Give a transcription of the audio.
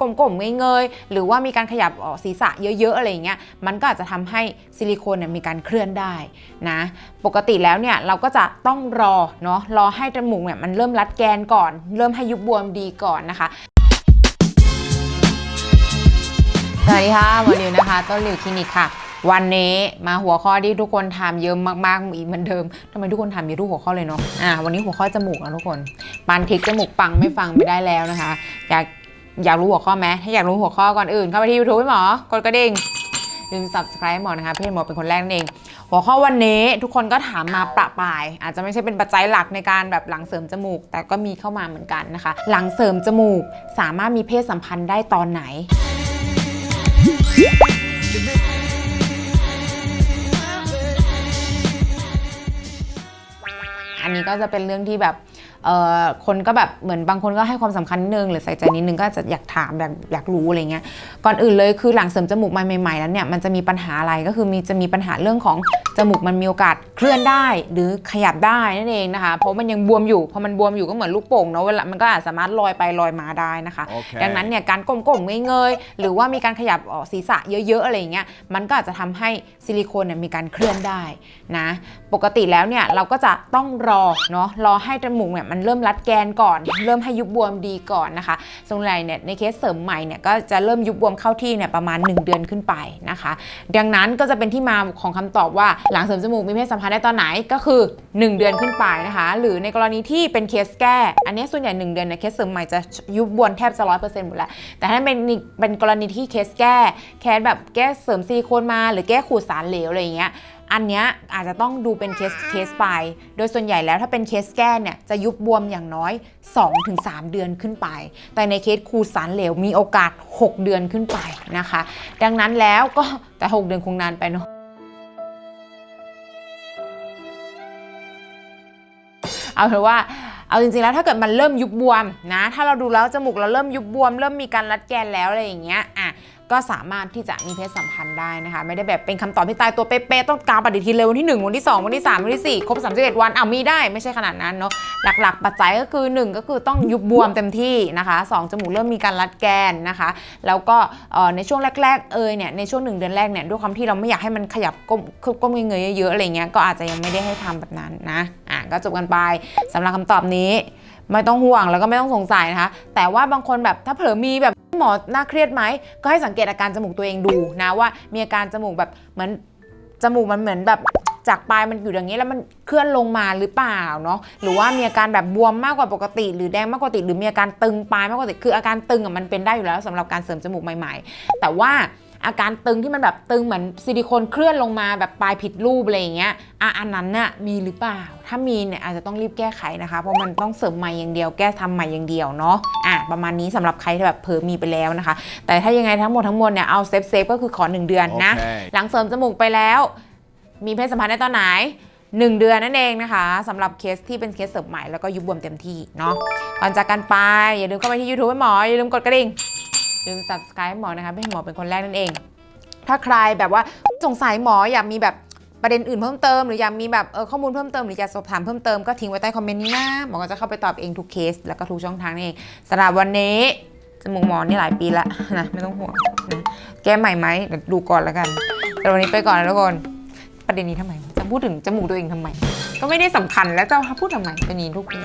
ก้มๆเงยๆหรือว่ามีการขยับออศีรษะเยอะๆอะไรอย่างเงี้ยมันก็อาจจะทำให้ซิลิโคนเนี่ยมีการเคลื่อนได้นะปกติแล้วเนี่ยเราก็จะต้องรอเนาะรอให้จมูกเนี่ยมันเริ่มรัดแกนก่อน เริ่มให้ยุบบวมดีก่อนนะคะสวัสดีค่ะหมอนิวนะคะ ต้นหลิวคลินิกค่ะวันนี้มาหัวข้อที่ทุกคนถามเยอะมากๆอีกเหมือนเดิมทำไมทุกคนถามเยอะทุกหัวข้อเลยเนาะอ่าวันนี้หัวข้อจมูกนะทุกคนปานทิกจมูกปังไม่ฟังไม่ได้แล้วนะคะ อยาก อยากรู้หัวข้อไหมถ้าอยากรู้หัวข้อก่อนอื่น เข้าไปที่ YouTube ให้หมอกดกระดิ่งลืม subscribe หมอนะคะเพื่อนหมอเป็นคนแรกนั่นเอง หัวข้อวันนี้ทุกคนก็ถามมาประปราย อาจจะไม่ใช่เป็นปัจจัยหลักในการแบบหลังเสริมจมูก แต่ก็มีเข้ามาเหมือนกันนะคะ หลังเสริมจมูกสามารถมีเพศสัมพันธ์ได้ตอนไหนอันนี้ก็จะเป็นเรื่องที่แบบ คนก็แบบเหมือนบางคนก็ให้ความสำคัญนิดนึงหรือใส่ใจนิดนึงก็อาจจะอยากถามอยากอยากรู้อะไรเงี้ยก่อนอื่นเลยคือหลังเสริมจมูกใหม่ๆแล้วเนี่ยมันจะมีปัญหาอะไรก็คือมีจะมีปัญหาเรื่องของจมูกมันมีโอกาสเคลื่อนได้ หรือขยับได้นั่นเองนะคะเพราะมันยังบวมอยู่พอมันบวมอยู่ก็เหมือนลูกโป่งเนาะเวลามันก็อาจสามารถลอยไปลอยมาได้นะคะโอเคดังนั้นเนี่ยการก้มๆเงยๆหรือว่ามีการขยับออกศีรษะเยอะๆอะไรอย่างเงี้ยมันก็อาจจะทำให้ซิลิโคนเนี่ยมีการเคลื่อนได้นะปกติแล้วเนี่ยเราก็จะต้องรอเนาะรอให้จมูกเนี่ยมันเริ่มรัดแกนก่อน เริ่มให้ยุบบวมดีก่อนนะคะส่วนใหญ่เนี่ยในเคสเสริมใหม่เนี่ยก็จะเริ่มยุบบวมเข้าที่เนี่ยประมาณ 1 เดือนขึ้นไปนะคะ ดังนั้นก็จะเป็นที่มาของคำตอบว่าหลังเสริมจมูกมีเพศสัมพันธ์ได้ตอนไหนก็คือ 1 เดือนขึ้นไปนะคะ หรือในกรณีที่เป็นเคสแก้ อันนี้ส่วนใหญ่ 1 เดือนในเคสเสริมใหม่จะยุบบวมแทบจะร้อยเปอร์เซ็นต์หมดแล้ว แต่ถ้าเป็นเป็นกรณีที่เคสแก้ แคสแบบแก้เสริมซิลิโคนมา หรือแก้ขูดสารเหลวอะไรอย่างเงี้ย อันเนี้ยอาจจะต้องดูเป็นเคสเคสไป โดยส่วนใหญ่แล้วถ้าเป็นเคสแก้เนี่ยจะยุบบวมอย่างน้อย 2-3 เดือนขึ้นไป แต่ในเคสขูดสารเหลวมีโอกาส 6 เดือนขึ้นไปนะคะ ดังนั้นแล้วก็แต่ 6 เดือนคงนานไปเนาะเอาเถอะว่าเอาจริงๆแล้วถ้าเกิดมันเริ่มยุบบวมนะ ถ้าเราดูแล้วจมูกเราเริ่มยุบบวม เริ่มมีการรัดแกนแล้วอะไรอย่างเงี้ยอะ ก็สามารถที่จะมีเพศสัมพันธ์ได้นะคะ ไม่ได้แบบเป็นคำตอบที่ตายตัวเป๊ะๆต้องการปฏิทินเลยวันที่ 1 วันที่ 2 วันที่ 3 วันที่ 4 ครบ 31 วันอ้าวมีได้ไม่ใช่ขนาดนั้นเนาะหลักๆ ปัจจัยก็คือ 1 ก็คือต้องยุบบวมเต็มที่นะคะ 2 จมูกเริ่มมีการรัดแกนนะคะ แล้วก็ในช่วงแรก ๆ เอยเนี่ยในช่วง 1 เดือนแรกเนี่ยด้วยความที่เราไม่อยากให้มันขยับก้มก้มเงยๆเยอะๆอะไรเงี้ยก็อาจจะยังไม่ได้ให้ทำแบบนั้นนะอะก็จบกันไปสำหรับคำตอบนี้ ไม่ต้องห่วงแล้วก็ไม่ต้องสงสัยนะคะ แต่ว่าบางคนแบบถ้าเผลอมีแบบ หมอน่าเครียดไหม ก็ให้สังเกตอาการจมูกตัวเองดูนะว่า มีอาการจมูกแบบเหมือนจมูกมันเหมือนแบบจากปลายมันอยู่อย่างนี้แล้วมันเคลื่อนลงมาหรือเปล่าเนาะหรือว่ามีอาการแบบบวมมากกว่าปกติ หรือแดงมากกว่าปกติหรือมีอาการตึงปลายมากกว่าปกติคืออาการตึงอะมันเป็นได้อยู่แล้วสำหรับการเสริมจมูกใหม่ ๆ แต่ว่า อาการตึงที่มันแบบตึงเหมือนซิลิโคนเคลื่อนลงมาแบบปลายผิดรูปอะไรอย่างเงี้ยอะอันนั้นน่ะมีหรือเปล่า ถ้ามีเนี่ยอาจจะต้องรีบแก้ไขนะคะ เพราะมันต้องเสริมใหม่อย่างเดียว แก้ทำใหม่อย่างเดียวเนาะอะประมาณนี้สำหรับใครที่แบบเผลอมีไปแล้วนะคะ แต่ถ้ายังไงทั้งหมดทั้งมวลเนี่ยเอาเซฟเซฟก็คือขอ 1 เดือนนะโอเคหลังเสริมจมูกไปแล้ว มีเพศสัมพันธ์ได้ตอนไหน1เดือนนั่นเองนะคะสำหรับเคสที่เป็นเคสเสริมใหม่แล้วก็ยุบบวมเต็มที่เนาะก่อนจากกันไป อย่าลืมเข้าไปที่ YouTube ให้หมอ อย่าลืมกดกระดิ่งอย่า ลืม subscribe ให้หมอนะคะเพื่อให้หมอเป็นคนแรกนั่นเอง ถ้าใครแบบว่าสงสัยหมออยากมีแบบประเด็นอื่นเพิ่มเติมหรืออยากมีแบบข้อมูลเพิ่มเติมหรืออยากสอบถามเพิ่มเติมก็ทิ้งไว้ใต้คอมเมนต์นี้นะหมอก็จะเข้าไปตอบเองทุกเคส แล้วก็ทุกช่องทางนี่เองสำหรับวันนี้จมูกหมอนี่หลายปีละนะไม่ต้องห่วงนะแก้ใหม่ไหมเดี๋ยวดูก่อนแล้วกันแต่วันนี้ไปก่อนนะทุกคนประเด็นนี้ทำไมจะพูดถึงจมูกตัวเองทำไม ก็ไม่ได้สำคัญแล้วจะพูดทำไมเป็นนี้ทุกคน